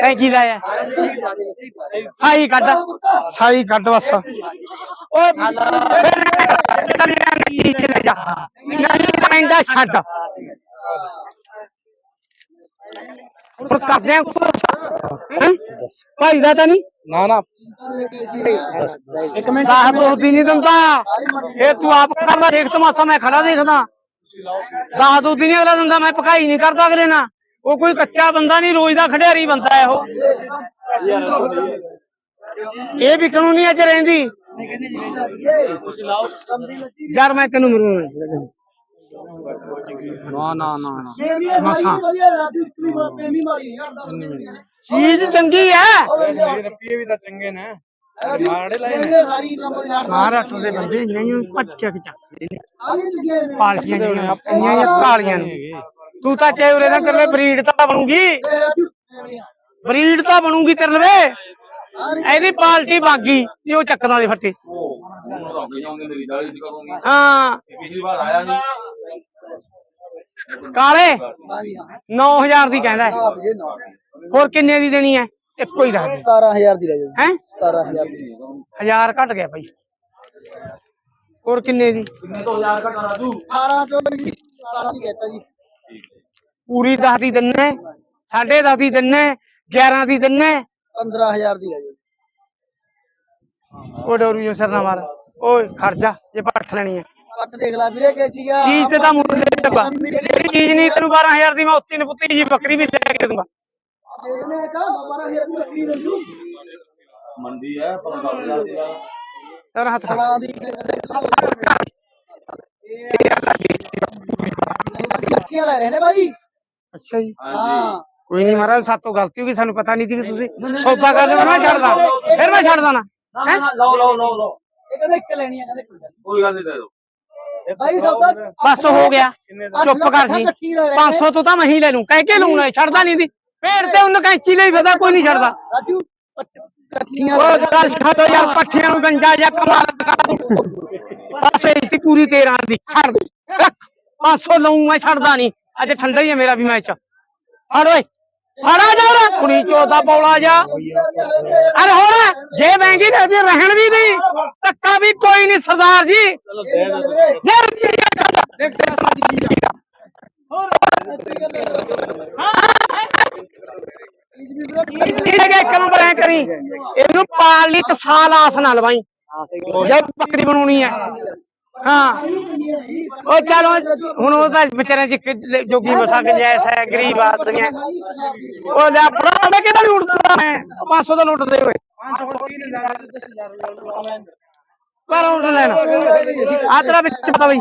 ਐ ਕੀ ਲਾਇਆ ਸਾਈ ਕੱਢ ਸਾਈ ਕੱਢ ਬਸ ਓਏ ਨਹੀਂ ਲੈ ਜਾ ਨਹੀਂ ਪੈਂਦਾ ਛੱਡ ਹੁਣ ਕਰਦੇ ਆ ਕੁਛ ਹੈਂ? ਭਾਈ ਦਾ ਤਾਂ ਨਹੀਂ ਨਾ ਨਾ ਇੱਕ ਮਿੰਟ ਆਹ ਦੋਦੀ ਨਹੀਂ ਦਿੰਦਾ ਇਹ ਤੂੰ ਆਪ ਕਰਦਾ ਦੇਖ ਤਮਾਸ਼ਾ ਮੈਂ ਖੜਾ ਦੇਖਦਾ ਦਾਹ ਦੋਦੀ ਨਹੀਂ ਅਗਲਾ ਦਿੰਦਾ ਮੈਂ ਪਕਾਈ ਨਹੀਂ ਕਰਦਾ ਅਗਲੇ ਨਾਲ ਉਹ ਕੋਈ ਕੱਚਾ ਬੰਦਾ ਨਹੀਂ ਰੋਜ਼ ਦਾ ਖੜਿਆਰੀ ਬੰਦਾ ਹੈ ਉਹ। ਇਹ ਵੀ ਕਾਨੂੰਨੀ ਅੱਜ ਰਹਿੰਦੀ। ਯਾਰ ਮੈਂ ਤੈਨੂੰ ਮਰੂ। ਨਾ ਨਾ ਨਾ ਨਾ। ਚੀਜ਼ ਚੰਗੀ ਹੈ। ਰੁਪਏ ਵੀ ਤਾਂ ਚੰਗੇ ਨੇ। ਮਾੜੇ ਲਾਏ ਇਹ ਮਹਾਰਾਸ਼ਟਰ ਦੇ ਬੰਦੇ ਨਹੀਂ ਭੱਜ ਕੇ ਨੇ। ਪਾਲਟੀਆਂ ਜਿਹੜੀਆਂ ਇੰਨੀਆਂ ਜਿਹੀਆਂ ਕਾਲੀਆਂ ਨੇ। ਤੂੰ ਤਾਂ ਚਾਹੇ ਉਰੇ ਦਾ ਤੇਰੇ ਲਈ ਬਰੀਡ ਤਾਂ ਬਣੂਗੀ। ਬਰੀਡ ਤਾਂ ਬਣੂਗੀ ਤੇਰੇ ਲਵੇ। ਇਹਦੀ ਪਾਲਟੀ ਬਾਗੀ ਇਹ ਉਹ ਚੱਕਣ ਵਾਲੇ ਫੱਟੇ। ਹਾਂ। ਪਿਛਲੀ ਵਾਰ ਆਇਆ ਨਹੀਂ ਕਾਲੇ ਹਾਂਜੀ ਹਾਂ 9000 ਦੀ ਕਹਿੰਦਾ ਨਾ ਹੋਰ ਕਿੰਨੇ ਦੀ ਦੇਣੀ ਹੈ? ਇੱਕੋ ਹੀ ਦੱਸ 17000 ਦੀ ਲੈ ਜਾਓ। ਹੈ? 17000 ਦੀ। ਹਜ਼ਾਰ ਘਟ ਗਿਆ ਭਾਈ। ਹੋਰ ਕਿੰਨੇ ਦੀ? ਕਿੰਨੇ ਤੋਂ ਹਜ਼ਾਰ ਘਟਾ ਰਾਜੂ? 18 ਤੋਂ ਵੀ 17 ਦੀ ਕਹਿਤਾ ਜੀ। ਪੂਰੀ 10 ਦੀ ਦਿੰਨੇ ਸਾਢੇ 10 ਦੀ ਦਿੰਨੇ 11 ਦੀ ਦਿੰਨੇ 15000 ਦੀ ਲੈ ਜਾਓ ਉਹ ਡੋਰੂ ਜੋ ਸਰਨਾ ਮਾਰ। ਓਏ ਖੜ ਜਾ ਜੇ ਪੱਠ ਲੈਣੀ ਹੈ। ਕੱਟ ਦੇਖ ਲੈ ਵੀਰੇ ਕਿ ਚੀਗਾ ਚੀਜ਼ ਤੇ ਤਾਂ ਮੁੱਲ ਲੱਗਾ ਜਿਹੜੀ ਚੀਜ਼ ਨਹੀਂ ਤੈਨੂੰ 12000 ਦੀ ਮੈਂ ਉੱਤੀ ਨੇ ਪੁੱਤੀ ਜੀ ਬੱਕਰੀ ਵੀ ਲੈ ਕੇ ਦੂੰਗਾ ਦੇਖਨੇ ਤਾਂ 12000 ਦੀ ਬੱਕਰੀ ਮਿਲ ਜੂ। ਮੰਡੀ ਹੈ ਪਰ ਗੱਲ ਜਾ ਤੇਰਾ ਤੇਰਾ ਹੱਥ ਖੜਾ ਫਲਾਂ ਦੀ ਬੱਕੀਆਂ ਲੈ ਰਹੇ ਨੇ ਬਾਈ। ਅੱਛਾ ਜੀ। ਹਾਂ ਕੋਈ ਨਹੀਂ ਮਹਾਰਾਜ ਸਾਤੋਂ ਗਲਤੀ ਹੋ ਗਈ ਸਾਨੂੰ ਪਤਾ ਨਹੀਂ ਸੀ ਵੀ ਤੁਸੀਂ ਸੌਦਾ ਕਰ ਲਿਓ ਮੈਂ ਛੱਡਦਾ। ਫਿਰ ਮੈਂ ਛੱਡਦਾ ਨਾ। ਨਾ ਨਾ ਲਓ ਲਓ ਲਓ ਲਓ। ਇਹ ਕਹਿੰਦੇ ਇੱਕ ਲੈਣੀ ਆ ਕਹਿੰਦੇ ਕੋਈ ਗੱਲ ਕੋਈ ਗੱਲ ਨਹੀਂ ਦੇ ਦੋ ਸੌਦਾ ਬਸ ਹੋ ਗਿਆ। ਚੁੱਪ ਕਰ ਜੀ। ਇਕੱਠੀ ਲੈ ਰਹੇ 500 ਤੋਂ ਤਾਂ ਮੈਂ ਹੀ ਲੈ ਲੂੰ। ਕਹਿ ਕੇ ਲੂੰ ਨਾ ਛੱਡਦਾ ਨਹੀਂ ਦੀ ਫੇਰ ਤੇ ਉਹਨੂੰ ਕੈਂਚੀ ਲਈ ਫਿਰਦਾ ਕੋਈ ਨਹੀਂ ਛੱਡਦਾ। ਰਾਜੂ ਉਹ ਛੱਡੋ ਯਾਰ ਪੱਠਿਆਂ ਨੂੰ ਗੰਜਾ ਜਾਂ ਕਮਾਲ ਕਰ ਦੂੰ ਬਸ ਇਸ ਦੀ ਪੂਰੀ 13 ਦੀ ਛੱਡ ਦੇ। ਰੱਖ। 500 ਲਊਂ ਮੈਂ ਛੱਡਦਾ ਨਹੀਂ ਅੱਜ ਠੰਡਾ ਹੀ ਹੈ ਮੇਰਾ ਵੀ ਮੈਚ। ਫੜ ਓਏ ਫੜਾ ਜਾ ਕੁੜੀ ਚੋਦਾ ਬੌਲਾ ਜਾ। ਅਰੇ ਹੋਰ ਜੇ ਮਹਿੰਗੀ ਨੇ ਵੀ ਰਹਿਣ ਵੀ ਨਹੀਂ ਧੱਕਾ ਵੀ ਕੋਈ ਨਹੀਂ ਸਰਦਾਰ ਜੀ। ਇੱਕ ਨੰਬਰ ਐ ਕਰੀ? ਇਹਨੂੰ ਪਾਲ ਲਈ ਤੇ ਸਾਲ ਆਸ ਨਾ ਲਵਾਈ। ਜੇ ਬੱਕਰੀ ਬਣਾਉਣੀ ਹੈ ਹਾਂ। ਉਹ ਚਲੋ ਹੁਣ ਉਹ ਤਾਂ ਵਿਚਾਰਿਆਂ ਚ ਇੱਕ ਜੋਗੀ ਮਸਾ ਗੁੰਜਾਇਸ਼ ਹੈ ਗਰੀਬ ਆਦਮੀ ਹੈ ਉਹ ਲੈ ਫੜਾ ਮੈਂ ਕਿਹੜਾ ਮੈਂ? 500 ਦਾ ਲੁੱਟਦੇ ਹੋਏ ਪਰ ਉੱਡ ਲੈਣਾ। ਆ ਤੇਰਾ ਵਿੱਚ ਪਤਾ ਬਈ।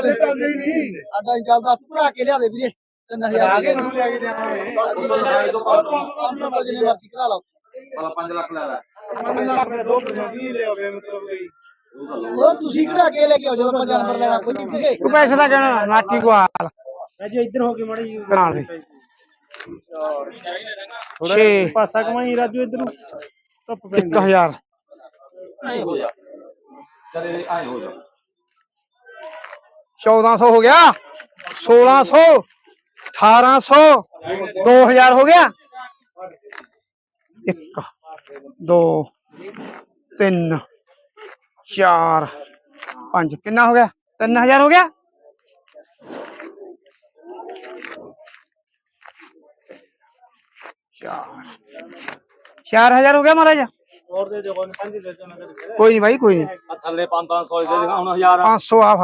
ਅੱਡਾ ਚੱਲਦਾ ਭਰਾ ਕੇ ਲਿਆ ਦੇ ਵੀਰੇ 3000 ਦੇ ਜਿੰਨੇ ਮਰਜ਼ੀ ਕਰਾ ਲਓ ਵਾਲਾ 5 ਲੱਖ ਲੈ ਲੈ ਉਹ ਤੁਸੀਂ ਕਢਾ ਕੇ ਲੈ ਕੇ ਆਓ ਜਦੋਂ ਆਪਾਂ ਜਾਨਵਰ ਲੈਣਾ ਕੋਈ ਨਹੀਂ ਵੀਰੇ ਤੂੰ ਪੈਸੇ ਦਾ ਕਹਿਣਾ ਨਾਟੀ ਕੋ ਹਾਲ ਰਾਜੂ ਇੱਧਰ ਹੋ ਕੇ ਮੜੀ ਬਣਾ ਦੇ ਛੇ ਪਾਸਾ ਕਮਾਈ ਰਾਜੂ ਇੱਧਰ ਨੂੰ ਧੁੱਪ ਇੱਕ ਹਜ਼ਾਰ ਆਏ ਹੋ ਜਾ ਚਲੇ ਆਏ ਹੋ ਜਾ 1400 ਹੋ ਗਿਆ 1600 1800 2000 ਹੋ ਗਿਆ 1 2 3 4 5 ਕਿੰਨਾ ਹੋ ਗਿਆ 3000 ਹੋ ਗਿਆ ਚਾਰ 4000 ਹੋ ਗਿਆ ਮਹਾਰਾਜ ਹੋਰ ਦੇ ਦਿਓ ਕੋਈ ਪੰਜ ਦੇ ਦਿਓ ਨਾ ਕਰ ਕੋਈ ਨਹੀਂ ਭਾਈ ਕੋਈ ਨਹੀਂ ਆ ਥੱਲੇ 500 ਦੇ ਦੇਗਾ ਹੁਣ 1000 500 ਆ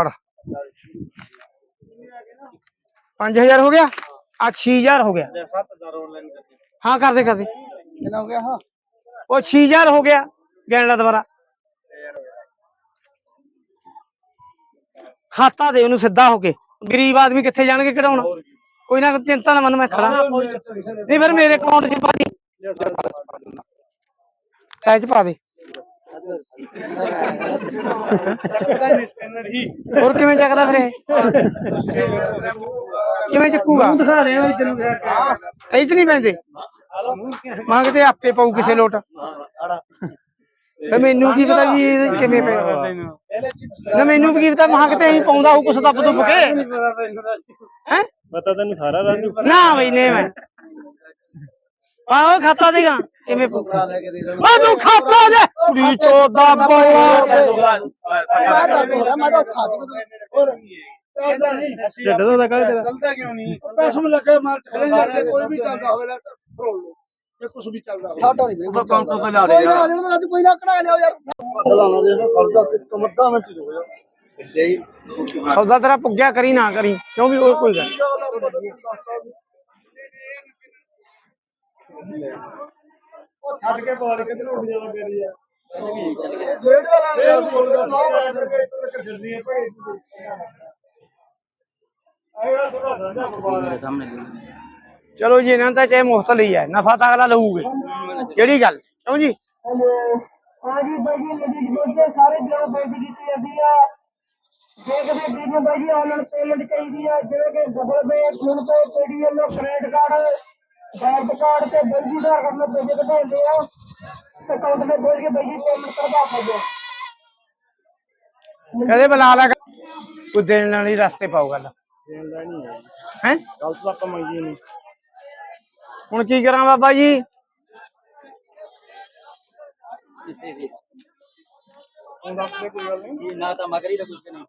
ਫੜ 5000 ਹੋ ਗਿਆ ਆ 6000 ਹੋ ਗਿਆ 7000 ਹੋਰ ਲੈਣ ਕਰਕੇ ਹਾਂ ਕਰਦੇ ਕਰਦੇ ਕਿੰਨਾ ਹੋ ਗਿਆ ਹਾਂ ਉਹ 6000 ਹੋ ਗਿਆ ਗਿਣ ਲਾ ਦੁਬਾਰਾ। ਖਾਤਾ ਦੇ ਉਹਨੂੰ ਸਿੱਧਾ ਹੋ ਕੇ। ਗਰੀਬ ਆਦਮੀ ਕਿੱਥੇ ਜਾਣਗੇ ਕਢਾਉਣ? ਕੋਈ ਨਾ ਚਿੰਤਾ ਨਾ ਮਨ ਮੈਂ ਖੜਾ। ਨਹੀਂ। ਫਿਰ ਮੇਰੇ ਅਕਾਊਂਟ 'ਚ ਪਾ ਦੀ। ਐ 'ਚ ਪਾ ਦੇ। ਹੋਰ ਕਿਵੇਂ ਚੱਕਦਾ ਫਿਰ ਇਹ? ਕਿਵੇਂ ਚੱਕੂਗਾ? ਦਿਖਾ ਰਹੇ ਹੋ ਇੱਧਰ ਨੂੰ ਇਹ 'ਚ ਨਹੀਂ ਪੈਂਦੇ। ਮੰਗਦੇ ਆਪੇ ਪਾਉ ਕਿਸੇ ਲੋਟ। ਫੇ ਮੈਨੂੰ ਕੀ ਪਤਾ ਜੀ ਇਹ ਕਿਵੇਂ ਪਏ ਨਾ ਮੈਨੂੰ ਕੀ ਪਤਾ ਕਿਤੇ ਐਂ ਪਾਉਂਦਾ ਉਹ ਕੁਛ ਦੱਬ ਦੁੱਬ ਕੇ। ਹੈ? ਪਤਾ ਤੈਨੂੰ ਸਾਰਾ ਰਾਜੂ ਨਾ ਬਈ ਨੇ ਮੈਂ। ਆਹ ਖਾਤਾ ਦੇਗਾ। ਕਿਵੇਂ ਪਊ? ਲੈ ਕੇ ਦੇ ਦੇ ਓ ਤੂੰ ਖਾਤਾ ਦੇ। ਕੁੜੀ ਮੈਂ ਤਾਂ ਬੋਲਿਆ, ਮੈਂ ਤਾਂ ਖਾ ਦੂੰ ਹੋਰ ਤੋਂ ਦਾ ਤੇਰਾ। ਚਲਦਾ ਕਿਉਂ ਨਹੀਂ? ਪੈਸੇ ਨੂੰ ਲੱਗੇ ਮਾਰ ਖੜੇ ਕੋਈ ਵੀ ਚੱਲਦਾ ਹੋਵੇ। ਲੈ ਫਰੋਲ ਲੋ ਜੇ ਕੁਝ ਵੀ ਚੱਲਦਾ ਹੋਵੇ ਸਾਡਾ ਨਹੀਂ ਉਹ ਕਾਊਂਟਰ ਤੇ ਲਾ ਦੇ ਕੋਈ ਯਾਰ। ਨਾ ਜਿਹੜਾ ਅੱਜ ਕੋਈ ਨਾ ਕਢਾ ਲਿਓ ਯਾਰ। ਲਾਣਾ ਦੇ ਸਰਦਾ ਕਮੱਦਾ ਮਿੰਟ ਹੋ ਗਿਆ ਜਈ ਸੌਦਾ ਤੇਰਾ ਪੁੱਗਿਆ ਕਰੀ ਨਾ ਕਰੀ ਕਿਉਂ ਵੀ ਉਹ ਕੋਈ ਗੱਲ ਨੀ। ਛੱਡ ਕੇ ਬਾਹਰ ਕਿੱਧਰ ਉੱਡ ਜਾਣਾ ਤੇਰੀ ਆ ਡੇਢ ਦਾ ਲਾਣਾ ਬੋਲ ਦਾ ਇੱਥੇ ਤੱਕ ਛੱਡਣੀ ਹੈ ਭਾਈ। ਆਇਆ ਥੋੜਾ ਸਾਂਝਾ ਬਰਬਾਦ ਚਲੋ ਜੀ ਇਹਨਾਂ ਦਾ ਚਾਹੇ ਮੁਫਤ ਲਈ ਹੈ ਨਫਾ ਤਾਂ ਅਗਲਾ ਲਊਗੇ। ਕਿਹੜੀ ਗੱਲ? ਕਿਉਂ ਜੀ? ਹਾਂਜੀ ਬਾਈ ਜੀ ਨਦੀ ਬੋਲਦੇ ਸਾਰੇ ਜਿਹੜੇ ਬੇਨਤੀ ਕੀਤੀ ਜਾਂਦੀ ਆ। ਜੇ ਕਿਸੇ ਵੀਰ ਨੂੰ ਬਾਈ ਜੀ ਆਨਲਾਈਨ ਪੇਮੈਂਟ ਚਾਹੀਦੀ ਆ ਜਿਵੇਂ ਕਿ Google Pay PhonePe Paytm credit card debit card ਤੇ ਬਾਈ ਜੀ ਦਾ ਕਰਨਾ ਪੈਸੇ ਕਢਾਉਂਦੇ ਆ ਤੇ ਅਕਾਊਂਟ ਤੇ ਭੇਜ ਕੇ ਬਾਈ ਜੀ ਪੇਮੈਂਟ ਕਰਵਾ ਸਕਦੇ ਆ। ਕਹਦੇ ਬੁਲਾ ਲਾ ਕੋਈ ਦੇਣ ਵਾਲੀ ਰਸਤੇ ਪਾਓ ਗੱਲ। ਦੇਂਦਾ ਨਹੀਂ ਹੈ ਹੈ? ਗਲਤ ਤਾਂ ਮੰਗੀ ਨਹੀਂ। ਹੁਣ ਕੀ ਕਰਾਂ ਬਾਬਾ ਜੀ? ਨਾ ਤਾਂ ਮਗਰੀ ਦਾ ਕੁਝ ਨਹੀਂ।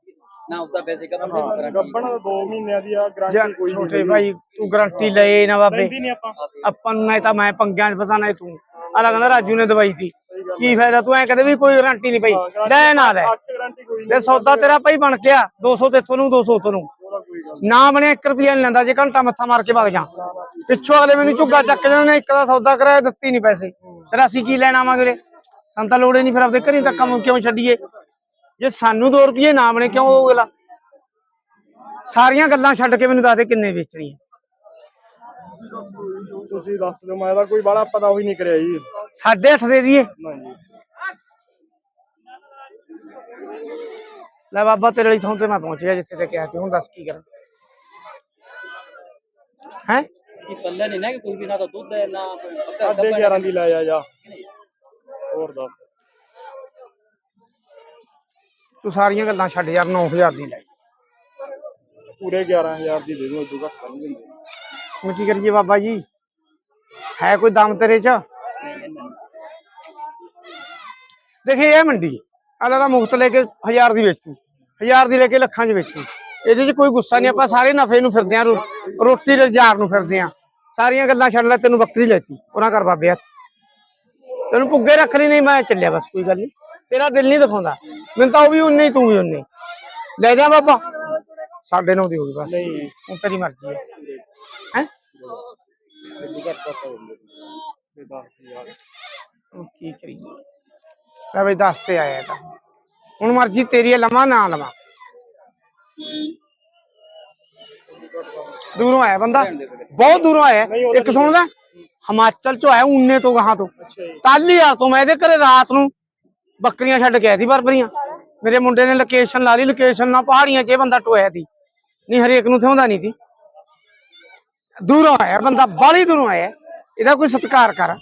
ਨਾ ਉਸਦਾ ਪੈਸੇ ਕਦਮ ਨਹੀਂ ਕਰਾਂਗੇ ਗੱਬਣ 2 ਮਹੀਨਿਆਂ ਦੀ ਆ ਜਾ ਗਾਰੰਟੀ ਕੋਈ ਨਹੀਂ ਛੋਟੇ ਭਾਈ ਤੂੰ ਗਰੰਟੀ ਲਏ ਨਾ ਬਾਬੇ। ਲੈਂਦੀ ਨਹੀਂ ਆਪਾਂ। ਆਪਾਂ ਨੂੰ ਤਾਂ ਮੈਂ ਪੰਗਿਆਂ 'ਚ ਫਸਾਣਾ ਤੂੰ। ਆਲਾ ਕਹਿੰਦਾ ਰਾਜੂ ਨੇ ਦਵਾਈ ਤੀ ਕੀ ਫਾਇਦਾ ਤੂੰ ਐ ਕਦੇ ਵੀ ਕੋਈ ਗਰੰਟੀ ਨਹੀਂ ਪਈ। ਲੈ ਨਾ ਲੈ। ਤੇ ਸੌਦਾ ਤੇਰਾ ਭਾਈ ਬਣ ਗਿਆ। 200 ਤੇ ਨੂੰ 200 ਤੈਨੂੰ ਨਾ ਬਣਿਆ 1 ਰੁਪਿਆ ਨਹੀਂ ਲੈਂਦਾ ਜੇ ਘੰਟਾ ਮੱਥਾ ਮਾਰ ਕੇ ਵਗ ਜਾ। ਪਿੱਛੋਂ ਅਗਲੇ ਮੈਨੂੰ ਝੁੱਗਾ ਚੱਕ ਨੇ ਇੱਕ ਦਾ ਸੌਦਾ ਕਰਾਇਆ ਦਿੱਤੀ ਨਹੀਂ ਪੈਸੇ। ਫਿਰ ਅਸੀਂ ਕੀ ਲੈਣਾ ਆਵਾਂਗੇ ਰੇ ਸਾਨੂੰ ਤਾਂ ਲੋੜ ਨਹੀਂ ਫਿਰ ਆਪਦੇ ਘਰੀ ਤੱਕ ਕੰਮ ਕਿਉਂ ਛੱਡੀਏ? ਜੇ ਸਾਨੂੰ 2 ਰੁਪਏ ਨਾ ਬਣੇ ਕਿਉਂ ਉਹ ਅਗਲਾ? ਸਾਰੀਆਂ ਗੱਲਾਂ ਛੱਡ ਕੇ ਮੈਨੂੰ ਦੱਸ ਦੇ ਕਿੰਨੇ ਵੇਚਣੀ ਹੈ ਤੁਸੀਂ ਦੱਸ ਦਿਓ ਮੈਂ ਤਾਂ ਕੋਈ ਬਾਲਾ ਪਤਾ ਹੋਈ ਨਹੀਂ ਕਰਿਆ ਜੀ। ਸਾਢੇ ਅੱਠ ਦੇ ਦਈਏ। ਜੀ ਲੈ ਬਾਬਾ ਤੇਰੇ ਲਈ ਥਾਂ ਤੇ ਮੈਂ ਪਹੁੰਚ ਗਿਆ ਜਿੱਥੇ ਤੇ ਕਿਹਾ ਸੀ ਹੁਣ ਦੱਸ ਕੀ ਕਰਾਂ। ਹੈ? ਇਹ ਪੱਲੇ ਨਹੀਂ ਨਾ ਕਿ ਕੋਈ ਵੀ ਨਾ ਤਾਂ ਦੁੱਧ ਹੈ ਨਾ ਕੋਈ ਪੱਕਾ ਸਾਢੇ 11 ਦੀ ਲੈ ਆ ਜਾ। ਹੋਰ ਦੱਸ। ਤੂੰ ਸਾਰੀਆਂ ਗੱਲਾਂ ਛੱਡ ਯਾਰ 9000 ਦੀ ਲੈ। ਪੂਰੇ 11000 ਦੀ ਦੇ ਦੂੰ ਅਜੂ ਘੱਟ ਕਰ ਨਹੀਂ ਹੁਣ ਕੀ ਕਰੀਏ ਬਾਬਾ ਜੀ? ਹੈ ਕੋਈ ਦਮ ਤੇਰੇ ਚ? ਦੇਖੇ ਇਹ ਮੰਡੀ। ਆਲਾ ਦਾ ਮੁਫਤ ਲੈ ਕੇ 1000 ਦੀ ਵੇਚੂ 1000 ਦੀ ਲੈ ਕੇ ਲੱਖਾਂ 'ਚ ਵੇਚੂ। ਇਹਦੇ 'ਚ ਕੋਈ ਗੁੱਸਾ ਨਹੀਂ ਆਪਾਂ ਸਾਰੇ ਨਫੇ ਨੂੰ ਫਿਰਦੇ ਆ ਰੋਟੀ ਦੇ ਹਜ਼ਾਰ ਨੂੰ ਫਿਰਦੇ ਆ। ਸਾਰੀਆਂ ਗੱਲਾਂ ਛੱਡ ਲੈ ਤੈਨੂੰ ਬੱਕਰੀ ਲੈਤੀ ਉਹਨਾਂ ਕਰ ਬਾਬੇ ਹੱਥ। ਤੈਨੂੰ ਪੁੱਗੇ ਰੱਖ ਲਈ ਨਹੀਂ ਮੈਂ ਚੱਲਿਆ ਬਸ ਕੋਈ ਗੱਲ ਨਹੀਂ। ਤੇਰਾ ਦਿਲ ਨਹੀਂ ਦਿਖਾਉਂਦਾ। ਮੈਨੂੰ ਤਾਂ ਉਹ ਵੀ ਉਨੇ ਹੀ ਤੂੰ ਵੀ ਉਨੇ। ਲੈ ਜਾ ਬਾਬਾ। ਸਾਢੇ ਨੌ ਦੀ ਹੋ ਗਈ ਬਸ। ਨਹੀਂ। ਹੁਣ ਤੇਰੀ ਮਰਜ਼ੀ ਹੈ। ਹੈ? ਅਜੂ ਘੱਟ ਕਰ ਦਿੰਦੇ ਤੇ 10000 ਹੁਣ ਕੀ ਕਰੀਏ? ਲੈ ਬਈ ਦੱਸ ਤੇ ਆਇਆ ਤਾਂ। ਹੁਣ ਮਰਜ਼ੀ ਤੇਰੀ ਹੈ ਲਵਾਂ ਨਾ ਲਵਾਂ। ਦੂਰੋਂ ਆਇਆ ਬੰਦਾ? ਬਹੁਤ ਦੂਰੋਂ ਆਇਆ। ਇੱਕ ਸੁਣਦਾ? ਹਿਮਾਚਲ ਚੋਂ ਆਇਆ ਉਨੇ ਤੋਂ ਗਾਹਾਂ ਤੋਂ। ਤਾਲੀ ਯਾਰ ਤੋਂ ਮੈਂ ਇਹਦੇ ਘਰੇ ਰਾਤ ਨੂੰ ਬੱਕਰੀਆਂ ਛੱਡ ਕੇ ਆਇਆ ਸੀ ਬਰਬਰੀਆਂ। ਮੇਰੇ ਮੁੰਡੇ ਨੇ ਲੋਕੇਸ਼ਨ ਲਾ ਲਈ ਲੋਕੇਸ਼ਨ ਨਾਲ ਪਹਾੜੀਆਂ 'ਚ ਇਹ ਬੰਦਾ ਟੋਇਆ ਸੀ। ਨਹੀਂ ਹਰੇਕ ਨੂੰ ਥਿਉਂਦਾ ਨਹੀਂ ਸੀ। ਦੂਰੋਂ ਆਇਆ ਬੰਦਾ ਬਾਲੀ ਦੂਰੋਂ ਆਇਆ। ਇਹਦਾ ਕੋਈ ਸਤਿਕਾਰ ਕਰ।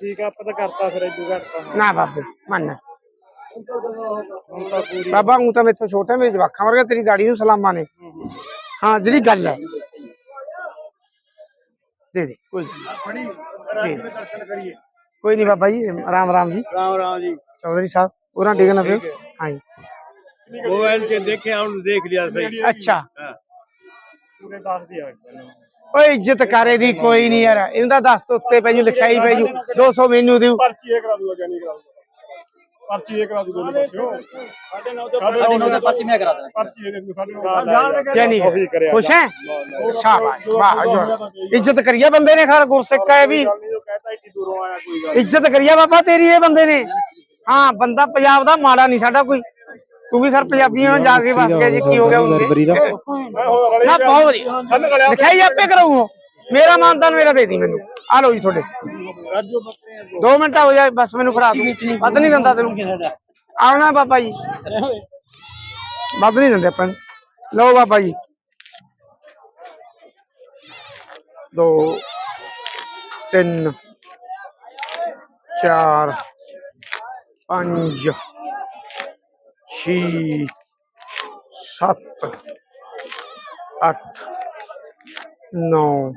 ਠੀਕ ਆ ਆਪਾਂ ਤਾਂ ਕਰਤਾ ਫਿਰ ਤਾਂ ਨਾ ਬਾਬੇ ਮੰਨ। ਬਾਬਾ ਹੂੰ ਤਾਂ ਮੇਥੋਂ ਛੋਟਾ ਮੇਰੇ ਜਵਾਖਾਂ ਵਰਗਾ ਤੇਰੀ ਦਾੜੀ ਨੂੰ ਸਲਾਮਾਂ ਨੇ। ਹਾਂ ਜਿਹੜੀ ਗੱਲ ਹੈ। ਦੇ ਦੇ। ਕੋਈ ਨੀ। ਰਾਜੂ ਦੇ ਦਰਸ਼ਨ ਕਰੀਏ। ਕੋਈ ਨਹੀਂ ਬਾਬਾ ਜੀ ਰਾਮ ਰਾਮ ਜੀ। ਰਾਮ ਰਾਮ ਜੀ। ਚੌਧਰੀ ਸਾਹਿਬ ਉਹਨਾਂ ਡਿੱਗ ਨਾ ਪਿਓ। ਹਾਂ। ਜੀ। ਮੋਬਾਈਲ 'ਤੇ ਦੇਖਿਆ ਹੁਣ ਦੇਖ ਲਿਆ ਸਹੀ। ਅੱਛਾ। ਪੂਰੇ 10 ਦੀ ਆ ਗਏ ਓਏ ਇੱਜ਼ਤ ਕਰੇ ਦੀ ਕੋਈ ਨਹੀਂ ਯਾਰ। ਇਹਦਾ ਦੱਸ ਤੋਂ ਉੱਤੇ ਪੈ ਜੂ ਲਿਖਾਈ ਪੈ ਜੂ। 200 ਮੈਨੂੰ ਦਿਓ ਪਰਚੀ ਇਹ ਕਰਾ ਦੂਗਾ ਜਾਨੀ ਕਰਾ ਦੂਗਾ। ਪਰਚੀ ਇਹ ਕਰਾ ਦੂ ਦੋਨੋਂ ਪਾਸਿਓ ਸਾਡੇ ਨਾਲ ਸਾਡੇ ਨਾਲ ਤਾਂ ਪਰਚੀ ਮੈਂ ਕਰਾ ਦੇਣਾ ਪਰਚੀ ਇਹ ਦੇ ਦੂ ਸਾਡੇ ਨਾਲ ਕਿਆ ਨਹੀਂ? ਕਰਿਆ ਖੁਸ਼ ਹੈ? ਸ਼ਾਬਾਸ਼ ਵਾਹ ਜੋ ਇੱਜ਼ਤ ਕਰੀਏ ਬੰਦੇ ਨੇ ਖਰ ਗੁਰਸਿੱਖ ਹੈ ਵੀ। ਇੱਜ਼ਤ ਕਰੀਏ ਬਾਬਾ ਤੇਰੀ ਇਹ ਬੰਦੇ ਨੇ। ਹਾਂ ਬੰਦਾ ਪੰਜਾਬ ਦਾ ਮਾੜਾ ਨਹੀਂ ਸਾਡਾ ਕੋਈ। ਤੂੰ ਵੀ ਸਰ ਪੰਜਾਬੀਆਂ ਨਾਲ ਜਾ ਕੇ ਵਸ ਗਿਆ ਜੀ ਕੀ ਹੋ ਗਿਆ ਉਹਦੇ ਮੈਂ ਹੋਰ ਰਲੇ ਨਾ ਬਹੁਤ ਵਧੀਆ। ਸੰਨ ਗਲਿਆ ਲਿਖਾਈ ਆਪੇ ਕਰਾਉ ਮੇਰਾ ਮਾਨਦਾਨ ਮੇਰਾ ਦੇ ਦੀ ਮੈਨੂੰ। ਆ ਲਓ ਜੀ ਤੁਹਾਡੇ। 2 ਮਿੰਟ ਹੋ ਜਾਏ ਬਸ ਮੈਨੂੰ ਫੜਾ ਦੂੰ ਵੱਧ ਨਹੀਂ ਦਿੰਦਾ ਤੈਨੂੰ। ਆਉਣਾ ਬਾਬਾ ਜੀ। ਵੱਧ ਨਹੀਂ ਦਿੰਦੇ ਆਪਾਂ ਲਓ ਬਾਬਾ ਜੀ। ਦੋ, ਤਿੰਨ, ਚਾਰ, ਪੰਜ, ਛੇ, ਸੱਤ, ਅੱਠ, ਨੌ,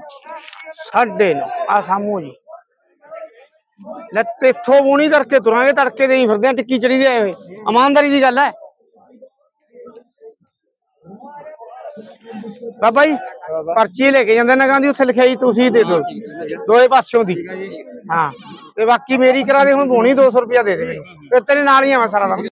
ਸਾਢੇ ਨੌ। ਆ ਸਾਹਮਣੇ ਜੀ। ਲੈ ਤੇਥੋਂ ਬੋਣੀ ਕਰਕੇ ਤੁਰਾਂਗੇ, ਤੜਕੇ ਦੇ ਹੀ ਫਿਰਦੇ ਆ, ਟਿੱਕੀ ਚੜੀ ਦੇ ਆਏ ਹੋਏ। ਇਮਾਨਦਾਰੀ ਦੀ ਗੱਲ ਹੈ। ਬਾਬਾ ਜੀ, ਪਰਚੀ ਲੈ ਕੇ ਜਾਂਦੇ ਨਗਾਂ ਦੀ ਉੱਥੇ ਲਿਖਿਆ ਤੁਸੀਂ ਦੇ ਦਿਓ, ਦੋਏ ਪਾਸਿਓਂ ਦੀ। ਹਾਂ, ਤੇ ਬਾਕੀ ਮੇਰੀ ਕਰਾ ਦੇ, ਹੁਣ ਬੋਣੀ 200 ਰੁਪਿਆ ਦੇ ਦੇ ਮੈਨੂੰ। ਫਿਰ ਤੇਰੇ ਨਾਲ ਹੀ ਆ ਸਾਰਾ ਦਿਨ